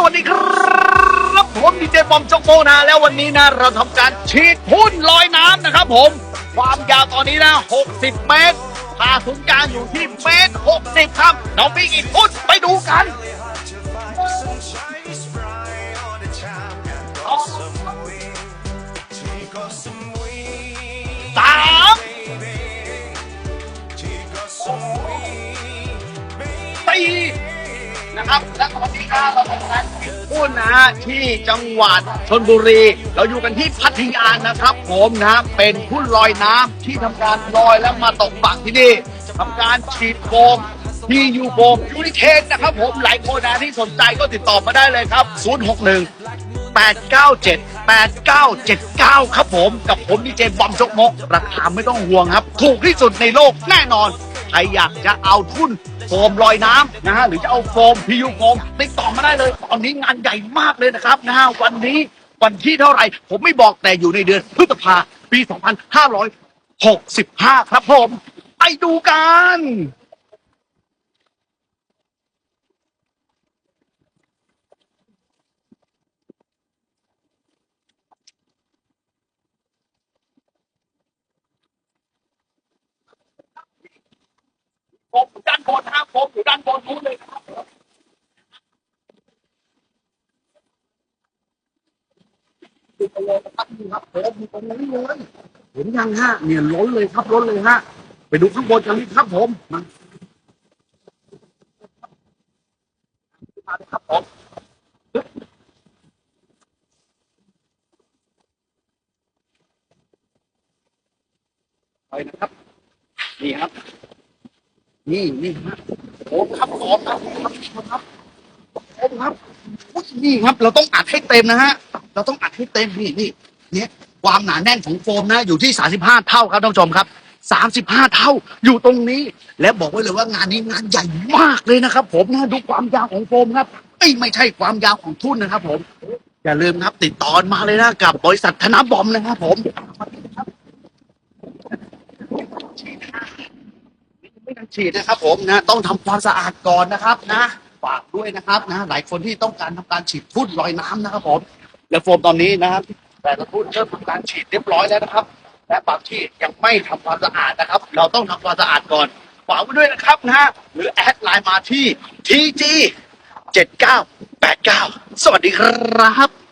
สวัสดีครับผมดีเจบอมจกโมนะแล้ววันนี้นะเราทำการฉีดพ่นลอยน้ำนะครับผม ความยาวตอนนี้นะ 60 เมตรผ่าศูนย์กลางอยู่ที่เมตร 60 ครับ น้องมีอีกพ่นไปดูกันสามสี่ นะครับและตอนนี้นะเราทำการฉีดพ่นนะฮะที่จังหวัดชนบุรี เราอยู่กันที่พัทยานะครับ ผมนะเป็นพุ่นลอยน้ำที่ทำการลอยแล้วมาตกฝั่งที่นี่ทำการฉีดโฟมที่ยูโฟมยูนิเทนนะครับ ผมหลายคนนะที่สนใจก็ติดต่อมาได้เลยครับ 061 897 8979 ครับผมกับผมดีเจบอมจกมก ราคาไม่ต้องห่วงครับ ถูกที่สุดในโลกแน่นอน รอยากจะเอาทุนโฟมลอยน้ำนะฮะหรือจะเอาโฟมพิยูโฟมติดต่อมาได้เลยตอนนี้งานใหญ่มากเลยนะครับนะฮะวันนี้วันที่เท่าไหร่ ผมไม่บอกแต่อยู่ในเดือนพฤษภาปี 2565 ครับผม ไปดูกัน ผมอยู่ด้านบนนะครับผมอยู่ด้านบนนู้นเลยนะครับดูไปเลยนะครับนี่ครับผมอยู่ตรงนี้เลยเห็นยังฮะเนี่ยล้นเลยครับล้นเลยฮะไปดูข้างบนกันเลยครับผมมาครับผมไปนะครับ นี่ครับ นี่นี่ฮะโอ้ครับขอครับครับครับโอ้ครับนี่ครับ เราต้องอัดให้เต็มนะฮะ เราต้องอัดให้เต็มนี่นี่เนี่ยความหนาแน่นของโฟมนะ อยู่ที่ 35 เท่าครับท่านผู้ชมครับ 35 เท่าอยู่ตรงนี้ และบอกไว้เลยว่างานนี้งานใหญ่มากเลยนะครับ ผมนะดูความยาวของโฟมครับเอ้ไม่ใช่ความยาวของทุ่นนะครับ ผมอย่าลืมครับ ติดต่อมาเลยนะกับบริษัทธนบอมนะครับ ผม ฉีดนะครับผมนะต้องทำความสะอาดก่อนนะครับนะฝากด้วยนะครับนะหลายคนที่ต้องการทำการฉีดพ่นลอยน้ำนะครับผมและโฟมตอนนี้นะครับ แต่ละทุ่นเริ่มทำการฉีดเรียบร้อยแล้วนะครับ และบางที่ยังไม่ทำความสะอาดนะครับ เราต้องทำความสะอาดก่อนฝากไว้ด้วยนะครับนะหรือแอดไลน์มาที่ TG 7989 สวัสดีครับ